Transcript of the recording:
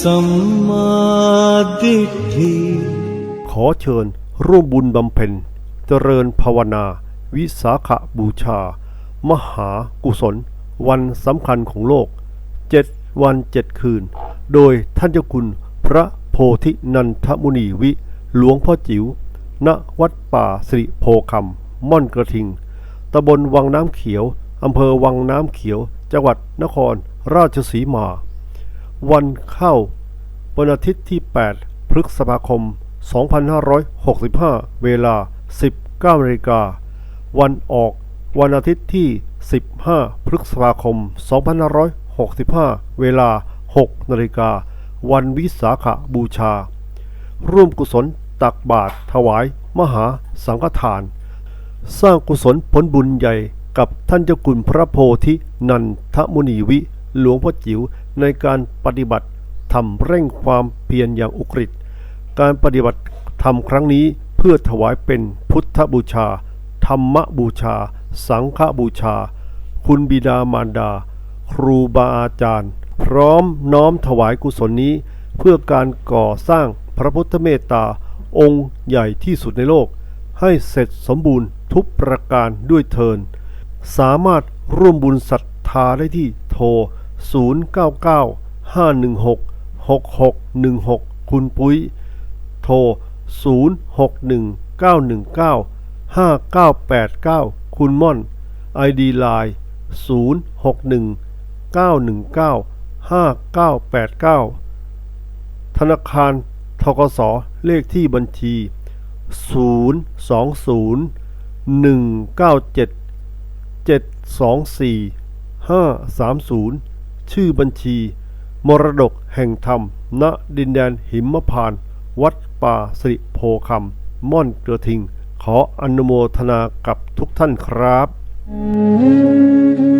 สัมมาทิฏฐิขอเชิญร่วมบุญบำเพ็ญ เจริญภาวนา วิสาขบูชา มหากุศล วันสำคัญของโลกเจ็ดวันเจ็ดคืน โดยท่านเจ้าคุณพระโพธินันทมุนีวิหลวงพ่อจิ๋วณวัดป่าสิริโพคำม่อนกระทิงตำบลวังน้ำเขียวอำเภอวังน้ำเขียว จังหวัดนครราชสีมา วันเข้า วันอาทิตย์ที่ 8 พฤษภาคม 2565 เวลา 19นาฬิกา วันออก วันอาทิตย์ที่ 15 พฤษภาคม 2565 เวลา 6นาฬิกา วันวิสาขบูชา ร่วมกุศลตักบาตรถวาย มหาสังฆทาน สร้างกุศลผลบุญใหญ่กับท่านเจ้าคุณพระโพธินันทมุนีวิ หลวงพ่อจิ๋วในการปฏิบัติทำเร่งความเพียรอย่างอุกฤษการปฏิบัติธรรมครั้งนี้เพื่อถวายเป็นพุทธบูชา ธรรมบูชา สังฆบูชา คุณบิดามารดา ครูบาอาจารย์ พร้อมน้อมถวายกุศลนี้ เพื่อการก่อสร้างพระพุทธเมตตา องค์ใหญ่ที่สุดในโลก ให้เสร็จสมบูรณ์ทุกประการด้วยเทิน สามารถร่วมบุญศรัทธาได้ที่โทร 099 516 6616 คุณปุ้ย โทร 061 919 5989 คุณม่อน ID Line 061 919 5989 ธนาคารทกสเลขที่บัญชี 020 197 724 530 ชื่อบัญชี มรดกแห่งธรรม ณ ดินแดนหิมพานตวัดป่าสิริโพคำม่อนกระทิง ขออนุโมทนากับทุกท่านครับ Thank